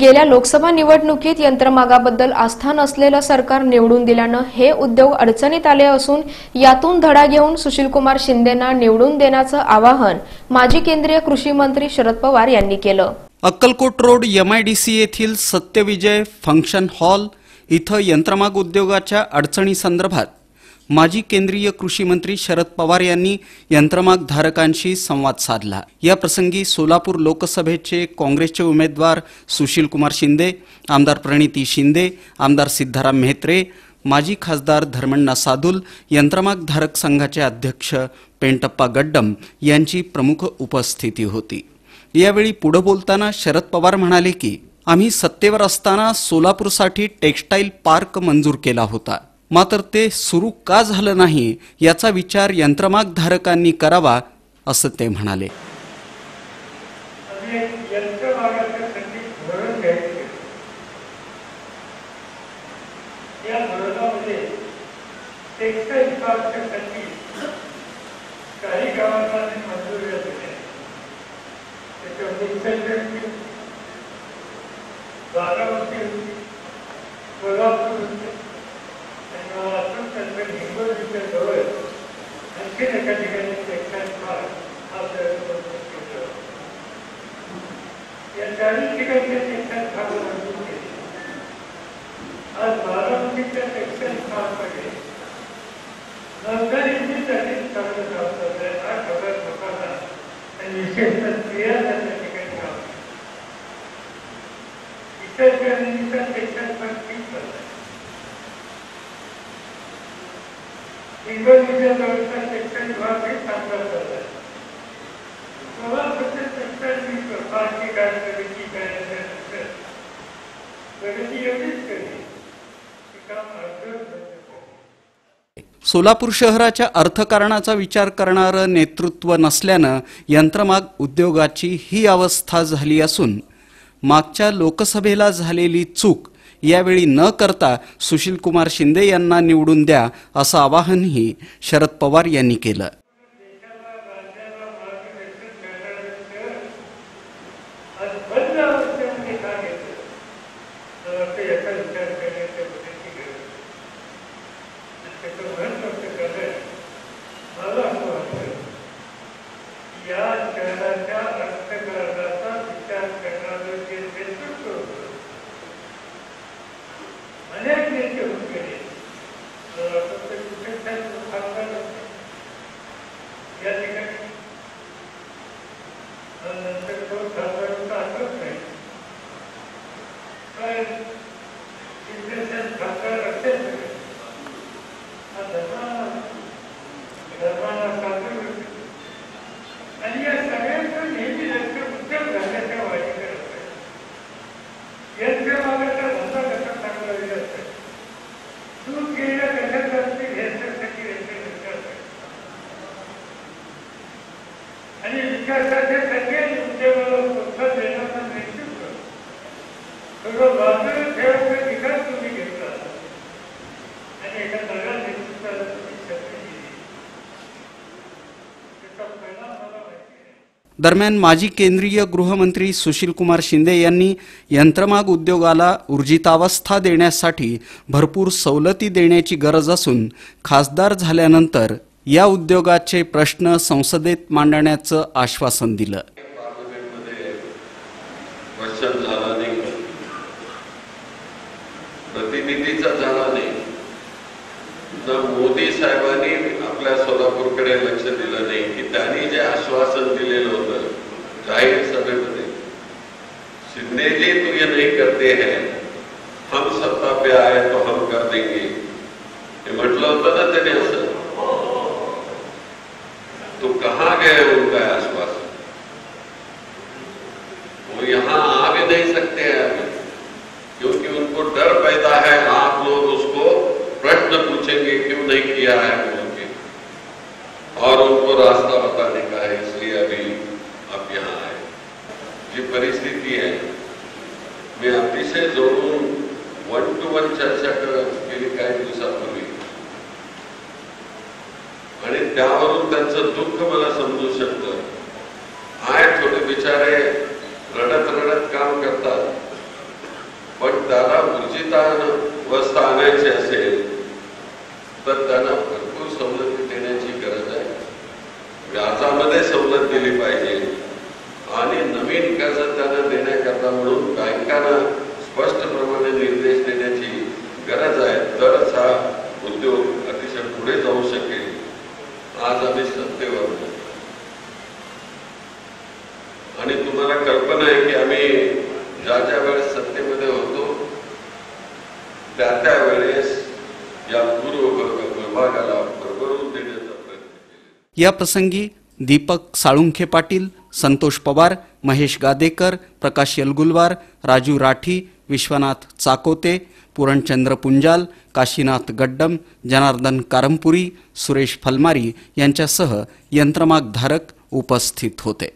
गेल्या लोकसभा निवडणुकीत यंत्रमागाबद्दल आस्था नसलेलं सरकार निवडून दिल्यानं हे उद्योग अडचणीत आले असून यातून धडा घेऊन सुशीलकुमार शिंदेना निवडून देण्याचं आवाहन माजी केंद्रीय कृषी मंत्री शरद पवार यांनी केलं. अक्कलकोट रोड एमआयडीसी येथील सत्यविजय फंक्शन हॉल इथं यंत्रमाग उद्योगाच्या अडचणीसंदर्भात माजी केंद्रीय कृषी मंत्री शरद पवार यांनी यंत्रमाग धारकांशी संवाद साधला. या प्रसंगी सोलापूर लोकसभेचे काँग्रेसचे उमेदवार सुशील कुमार शिंदे आमदार प्रणिती शिंदे आमदार सिद्धाराम म्हेत्रे माजी खासदार धर्मण्णा सादुल यंत्रमाग धारक संघाचे अध्यक्ष पेंटप्पा गड्डम यांची प्रमुख उपस्थिती होती. यावेळी पुढे बोलताना शरद पवार म्हणाले की आम्ही सत्तेवर असताना सोलापूरसाठी टेक्स्टाईल पार्क मंजूर केला होता. मात्र ते सुरू का झालं नाही याचा विचार यंत्रमाग धारकांनी करावा असं ते म्हणाले. बारामती होती कोल्हापूर मला आठवण जवळ आणखी एका ठिकाणी टेक्स्टाईल पार्क हा प्रयोग या चाळीस ठिकाणच्या फार्म मंजूर केले आज बारामतीच्या टेक्स्टाईल फार्ममध्ये नवकरीसाठी चांगलं काम आहे लोकांना आणि विशेषतः स्त्रिया त्यांच्या ठिकाणी काम इतर जमिनीचा टेक्स्टाईल फार्म ठीक चालला आहे जवळचा टेक्स्टाईल हे चांगला चालला टेक्स्टाईल काय प्रगती प्रगती एवढीच सोलापूर शहराच्या अर्थकारणाचा विचार करणारं नेतृत्व नसल्यानं यंत्रमाग उद्योगाची ही अवस्था झाली असून मागच्या लोकसभेला झालेली चूक यावेळी न करता सुशीलकुमार शिंदे यांना निवडून द्या असं आवाहनही शरद पवार यांनी केलं. या राज्याला मार्गदर्शन करणारं शहर आज बंद अवस्थेमध्ये का घेतलं मला वाटतं याचा विचार करण्याच्या मुद्द्याची गरज आहे. आणि त्याचं महत्वाचं कारण मला असं वाटतं की या शहराच्या अर्थकारणाचा विचार करणारं जे नेतृत्व होतं अनेक नेते होऊन गेले मला वाटतं ते कुठेतरी खासदार होते. या ठिकाणी आणि नंतर तो खासदारांचा आठवत नाही पण शिवसेनेचे खासदार असेल सगळे. हा धर्माला धर्माला साधू होते. आणि या सगळ्यांचं नेहमी लक्ष उद्योग झाल्याच्या वाटेकडे असायचं. यंत्रमागाचा धंदा कसा चांगला होईल असेल दूध गेल्या कशात असतील ह्याच्यासाठी याचे लक्ष असायचं आणि विकासाचे सगळे उद्योगाला प्रोत्साहन देण्याचं नेतृत्व सगळं बाजूला ठेवून विकास तुम्ही घेतला आणि एका नव्या नेतृत्वाला तुम्ही संधी दिली त्याचा परिणाम मला माहिती आहे दरम्यान माजी केंद्रीय गृहमंत्री सुशीलकुमार शिंदे यांनी यंत्रमाग उद्योगाला ऊर्जितावस्था देण्यासाठी भरपूर सवलती देण्याची गरज असून खासदार झाल्यानंतर या उद्योगाचे प्रश्न संसदेत मांडण्याचं आश्वासन दिलं. न मोदी साहेबांनी आपल्या सोलापूरकडे लक्ष दिलं नाही, की त्यांनी जे आश्वासन दिलेलं होतं, जाहीर सभेमध्ये शिंदे जी तू ये नहीं करते हैं. हम सत्ता पे आए तो हम कर देंगे. हे म्हटलं होतं ना त्याने असं. तो कहाँ गए उनका आश्वासन? वो यहाँ आ भी नहीं सकते हैं क्योंकि उनको डर पैदा है आप लोग उसको प्रश्न पूछेंगे क्यों है बोल के। और उनको रास्ता बताने का है, इसलिए अभी आप यहाँ आए। जी परिस्थिती आहे मी अतिशय जोडून वन टू वन चर्चा करत गेली काही दिवसापूर्वी आणि त्यावरून त्यांचं दुःख मला समजू शकतं आहे थोडे बिचारे, रडत रडत काम करतात स्थान अवस्था आणायची असेल तर त्यांना भरपूर सवलती देण्याची गरज आहे. व्याजामध्ये सवलत दिली पाहिजे. आणि नवीन कर्ज त्यांना देण्याकरता म्हणून बँकांना स्पष्टप्रमाणे निर्देश देण्याची गरज आहे. तरच हा उद्योग अतिशय पुढे जाऊ शकेल. आज आम्ही सत्तेवर आणि तुम्हाला कल्पना आहे की आम्ही ज्या ज्या वेळेस सत्तेमध्ये होतो त्या त्या वेळेस या पूर्व भरभरून देण्याचा प्रयत्न या प्रसंगी दीपक साळुंखे पाटील संतोष पवार महेश गादेकर प्रकाश यलगुलवार राजू राठी विश्वनाथ चाकोते पुरणचंद्र पुंजाल काशीनाथ गड्डम जनार्दन कारंपुरी सुरेश फलमारी यांच्यासह यंत्रमागधारक उपस्थित होते.